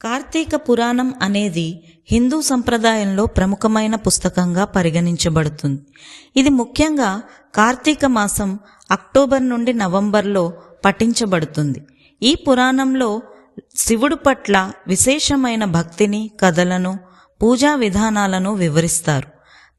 కార్తీక పురాణం అనేది హిందూ సంప్రదాయంలో ప్రముఖమైన పుస్తకంగా పరిగణించబడుతుంది. ఇది ముఖ్యంగా కార్తీక మాసం అక్టోబర్ నుండి నవంబర్లో పఠించబడుతుంది. ఈ పురాణంలో శివుడు పట్ల విశేషమైన భక్తిని కథలను పూజా విధానాలను వివరిస్తారు.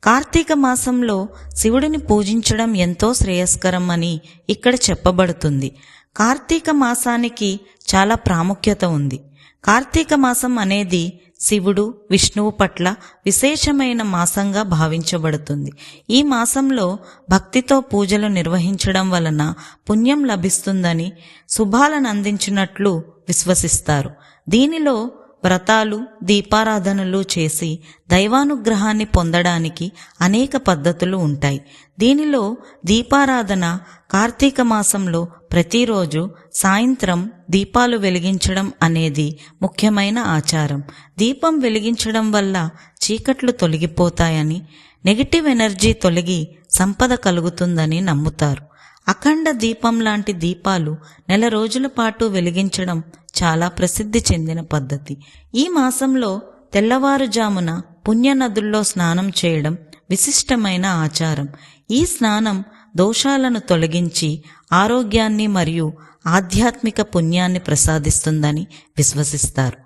కార్తీక మాసంలో శివుడిని పూజించడం ఎంతో శ్రేయస్కరం అని ఇక్కడ చెప్పబడుతుంది. కార్తీక మాసానికి చాలా ప్రాముఖ్యత ఉంది. కార్తీక మాసం అనేది శివుడు విష్ణువు పట్ల విశేషమైన మాసంగా భావించబడుతుంది. ఈ మాసంలో భక్తితో పూజలు నిర్వహించడం వలన పుణ్యం లభిస్తుందని శుభాలను అందించినట్లు విశ్వసిస్తారు. దీనిలో వ్రతాలు దీపారాధనలు చేసి దైవానుగ్రహాన్ని పొందడానికి అనేక పద్ధతులు ఉంటాయి. దీనిలో దీపారాధన కార్తీక మాసంలో ప్రతిరోజు సాయంత్రం దీపాలు వెలిగించడం అనేది ముఖ్యమైన ఆచారం. దీపం వెలిగించడం వల్ల చీకట్లు తొలగిపోతాయని నెగిటివ్ ఎనర్జీ తొలగి సంపద కలుగుతుందని నమ్ముతారు. అఖండ దీపం లాంటి దీపాలు నెల రోజుల పాటు వెలిగించడం చాలా ప్రసిద్ధి చెందిన పద్ధతి. ఈ మాసంలో తెల్లవారుజామున పుణ్యనదుల్లో స్నానం చేయడం విశిష్టమైన ఆచారం. ఈ స్నానం దోషాలను తొలగించి ఆరోగ్యాన్ని మరియు ఆధ్యాత్మిక పుణ్యాన్ని ప్రసాదిస్తుందని విశ్వసిస్తారు.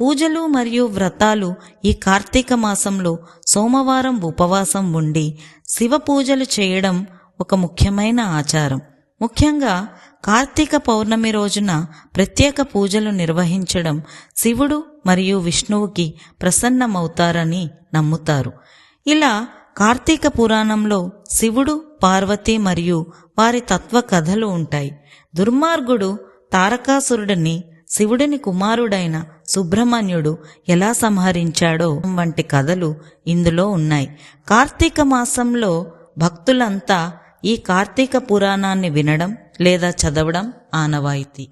పూజలు మరియు వ్రతాలు ఈ కార్తీక మాసంలో సోమవారం ఉపవాసం ఉండి శివ పూజలు చేయడం ఒక ముఖ్యమైన ఆచారం. ముఖ్యంగా కార్తీక పౌర్ణమి రోజున ప్రత్యేక పూజలు నిర్వహించడం శివుడు మరియు విష్ణువుకి ప్రసన్నమవుతారని నమ్ముతారు. ఇలా కార్తీక పురాణంలో శివుడు పార్వతి మరియు వారి తత్వ కథలు ఉంటాయి. దుర్మార్గుడు తారకాసురుడిని శివుడిని కుమారుడైన సుబ్రహ్మణ్యుడు ఎలా సంహరించాడో వంటి కథలు ఇందులో ఉన్నాయి. కార్తీక మాసంలో భక్తులంతా ఈ కార్తీక పురాణాన్ని వినడం లేదా చదవడం ఆనవాయితీ.